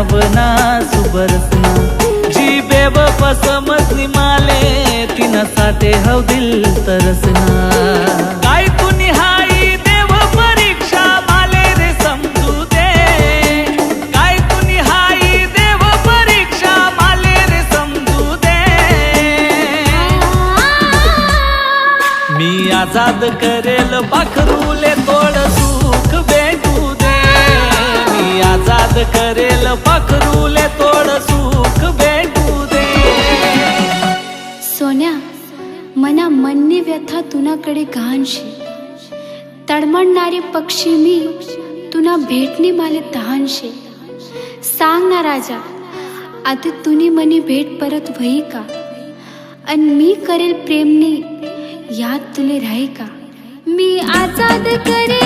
तिना नावना सुबरसना. जी बेवफा समजली माले तिना साठे हव दिल तरसना. काय कुणी हाई देव परीक्षा माले रे समजू दे. काय कुणी हाई देव परीक्षा माले रे समजू दे. मी आजाद करेल पाखरूले मननी व्यथा तुनाकडे घाणशी तडमडणारे पक्षी मी तुना भेटणे माले तहानशे. सांग ना राजा आता तुनी मनी भेट परत वही का? अन मी करेल प्रेमने याद तुले राही का? मी आजाद करे